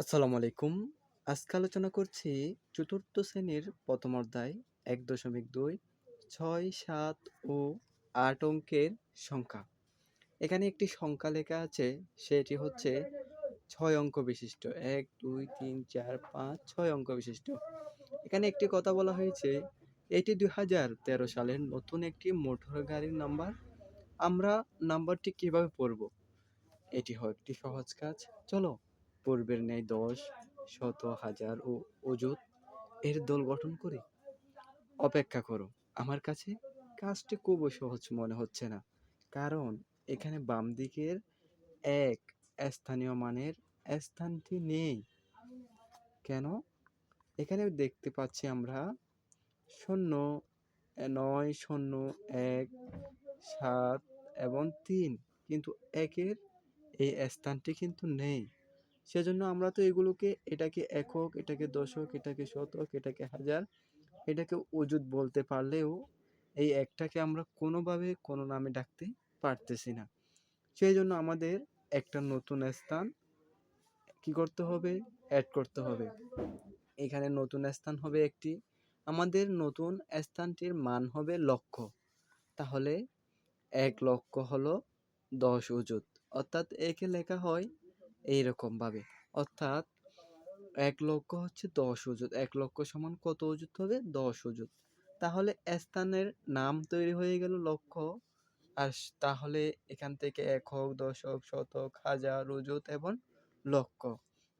আসসালামু আলাইকুম। আজকে আলোচনা করছি চতুর্থ শ্রেণির প্রথম অধ্যায়, এক দশমিক দুই, ছয়, সাত ও আট অঙ্কের সংখ্যা। এখানে একটি সংখ্যা লেখা আছে, সেটি হচ্ছে ছয় অঙ্ক বিশিষ্ট। এক, দুই, তিন, চার, পাঁচ, ছয় অঙ্ক বিশিষ্ট। এখানে একটি কথা বলা হয়েছে, এটি দুই হাজার তেরো সালের নতুন একটি মোটর গাড়ির নাম্বার। আমরা নাম্বারটি কীভাবে পড়ব? এটি হয় একটি সহজ কাজ। চলো পূর্বের ন্যায় দশ, শত, হাজার ও অযুত। এর দল গঠন করে? অপেক্ষা করো, আমার কাছে কাজটি খুবই সহজ মনে হচ্ছে না, কারণ এখানে বাম দিকের এক স্থানীয় মানের স্থানটি নেই। কেন? এখানে দেখতে পাচ্ছি আমরা শূন্য, নয়, শূন্য, এক, সাত এবং তিন, কিন্তু একের এই স্থানটি কিন্তু নেই। সেজন্য আমরা তো এগুলোকে, এটাকে একক, এটাকে দশক, এটাকে শতক, এটাকে হাজার, এটাকে অযুত বলতে পারলেও এই একটাকে আমরা কোনোভাবে কোনো নামে ডাকতে পারতেছি না। সেই জন্য আমাদের একটা নতুন স্থান কি করতে হবে? অ্যাড করতে হবে। এখানে নতুন স্থান হবে একটি। আমাদের নতুন স্থানটির মান হবে লক্ষ তাহলে এক লক্ষ হলো দশ অযুত। অর্থাৎ একে লেখা হয় এইরকমভাবে অর্থাৎ এক লক্ষ হচ্ছে দশ অযুত। এক লক্ষ সমান কত অযুত হবে? দশ অযুত। তাহলে স্থানের নাম তৈরি হয়ে গেল লক্ষ। আর তাহলে এখান থেকে এক একক দশক শতক, হাজার অযুত এবং লক্ষ।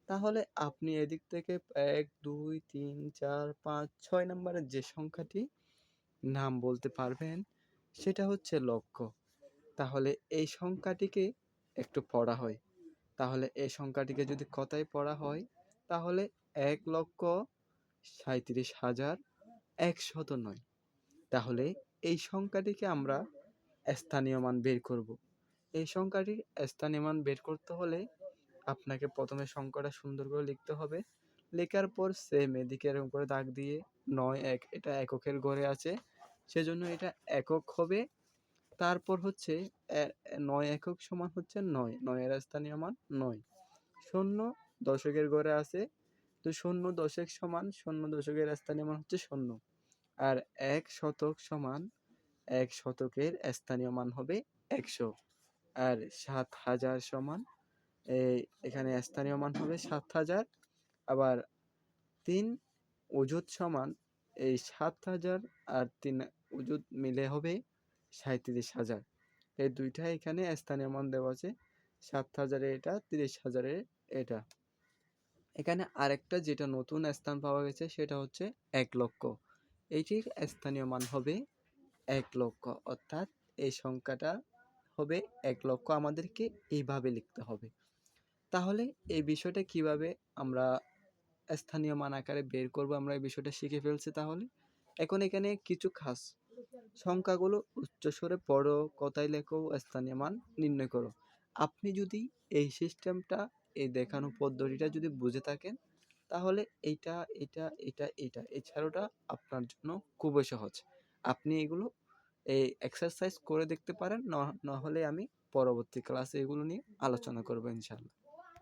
তাহলে আপনি এদিক থেকে এক, দুই, তিন, চার, পাঁচ, ছয় নম্বরের যে সংখ্যাটি নাম বলতে পারবেন, সেটা হচ্ছে লক্ষ। তাহলে এই সংখ্যাটিকে একটু পড়া হয়। তাহলে এই সংখ্যাটিকে যদি কথায় পড়া হয়, তাহলে এক লক্ষ সাঁত্রিশ হাজার একশত নয়। তাহলে এই সংখ্যাটিকে আমরা স্থানীয় মান বের করব। এই সংখ্যাটির স্থানীয় মান বের করতে হলে আপনাকে প্রথমে সংখ্যাটা সুন্দর করে লিখতে হবে। লেখার পর সেম এদিকে এরকম করে দাগ দিয়ে নয় এক, এটা এককের ঘরে আছে। সেজন্য এটা একক হবে। তারপর হচ্ছে নয় একক সমান হচ্ছে নয়। নয়ের স্থানীয় মান নয়। শূন্য দশকের ঘরে আছে, তো শূন্য দশক সমান, শূন্য দশকের স্থানীয় মান হচ্ছে শূন্য। আর এক শতক সমান, এক শতকের স্থানীয় মান হবে একশো। আর সাত হাজার সমান এখানে স্থানীয় মান হবে সাত হাজার। আবার তিন অযুত সমান, এই সাত হাজার আর তিন অযুত মিলে হবে সাঁত্রিশ হাজার। এই দুইটা এখানে স্থানীয় মান দেওয়া আছে। সাত হাজারে এটা, তিরিশ হাজারে এটা। এখানে আরেকটা যেটা নতুন স্থান পাওয়া গেছে, সেটা হচ্ছে এক লক্ষ। এইটির স্থানীয় মান হবে এক লক্ষ। অর্থাৎ এই সংখ্যাটা হবে এক লক্ষ। আমাদেরকে এইভাবে লিখতে হবে। তাহলে এই বিষয়টা কীভাবে আমরা স্থানীয় মান আকারে বের করব, আমরা এই বিষয়টা শিখে ফেলছি তাহলে? এখন এখানে কিছু খাস সংখ্যাগুলো উচ্চস্বরে পড়ো, কথায় লেখো, স্থানীয় মান নির্ণয় করো। আপনি যদি এই সিস্টেমটা এই দেখানো পদ্ধতিটা যদি বুঝে থাকেন, তাহলে এইটা, এটা এটা এটা, এছাড়াটা আপনার জন্য খুবই সহজ। আপনি এগুলো, এই এক্সারসাইজ করে দেখতে পারেন, না হলে আমি পরবর্তী ক্লাসে এগুলো নিয়ে আলোচনা করব ইনশাল্লাহ